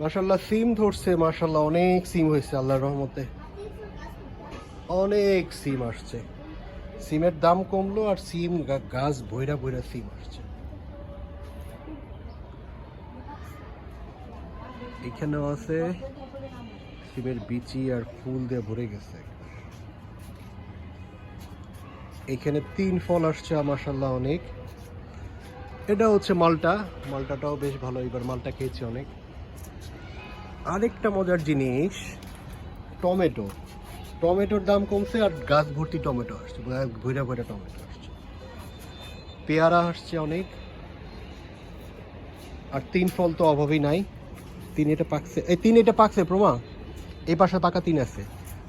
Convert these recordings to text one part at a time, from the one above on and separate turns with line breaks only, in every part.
মাশাল্লাহ সিম ধরছে মাশাল্লাহ অনেক সিম হয়েছে, আল্লাহর রহমতে। অনেক সিম আসছে। সিমের দাম কমলো আর সিম গাছ বইরা বইরা সিম আসছে। এখানেও আছে, সিমের বিচি আর ফুল দিয়ে ভরে গেছে। এখানে তিন ফল আসছে মাশাল্লাহ অনেক। এটা হচ্ছে মালটা। মালটাটাও বেশ ভালো, এবার মালটা খেয়েছি অনেক। আরেকটা মজার জিনিস, টমেটো। টমেটোর দাম কমছে আর গাছ ভর্তি টমেটো আসছে ভৈরা ভৈরা টমেটো আসছে। পেয়ারা আসছে অনেক। আর তিন ফল তো অভাবই নাই। তিন এটা পাকছে, এই তিন এটা পাকছে, প্রমা। এই পাশে পাকা তিন আছে।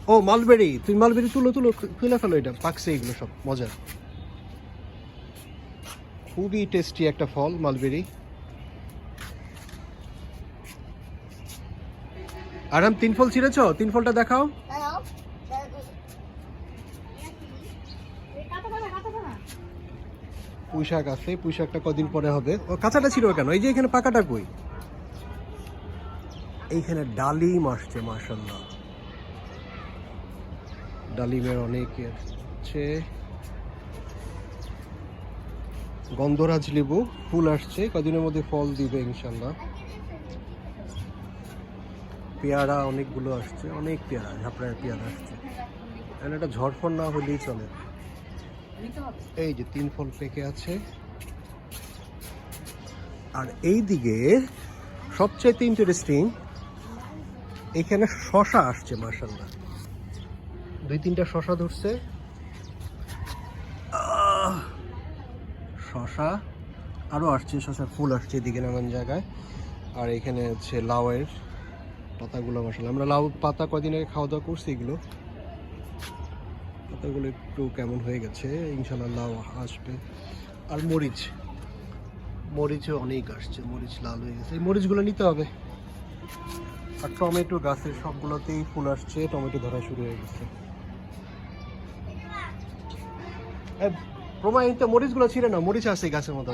ও, মালবেরি, তুমি মালবেরি তুলো তুলো তুলে ফেলো এটা, পাকছে এগুলো সব মজার খুবই টেস্টি একটা ফল মালবেরি আরাম তিন ফল ছিঁড়েছ? তিন ফলটা দেখাও।
দাঁড়াও
পুঁই শাক আছে পুঁই শাকটা কদিন পরে হবে। ও কাঁচাটা ছিল কেন? এই যে এখানে পাকাটা কই? এইখানে ডালিম আসছে মার্শাল্লাহ ডালিমের অনেক ইয়ে আছে। গন্ধরাজ লেবু, ফুল আসছে, কদিনের মধ্যে ফল দিবে ইনশাল্লাহ পেয়ারা অনেকগুলো আসছে, অনেক পেয়ারা, ঝাপড়ায় পেয়ারা আসছে। এখানে একটা ঝড়ফড় না হলেই চলে। এই যে তিন ফল পেকে আছে। আর এই দিকে সবচেয়ে ইন্টারেস্টিং এখানে শশা আসছে মার্শাল্লাহ দুই তিনটা শশা ধরছে। শশা আরও আসছে শশার ফুল আসছে এদিকে নানান জায়গায়। আর এখানে হচ্ছে লাউয়ের পাতাগুলো মশলা আমরা লাউ পাতা কদিন আগে খাওয়া দাওয়া করছি এগুলো। পাতাগুলো একটু কেমন হয়ে গেছে, ইনশাল্লাহ লাউ আসবে। আর মরিচ, মরিচও অনেক আসছে, মরিচ লাল হয়ে গেছে। এই মরিচগুলো নিতে হবে। আর টমেটো গাছের সবগুলোতেই ফুল আসছে, টমেটো ধরা শুরু হয়ে গেছে। প্রমা এই তো মরিচগুলো ছিল না মরিচ আছে গাছের মধ্যে।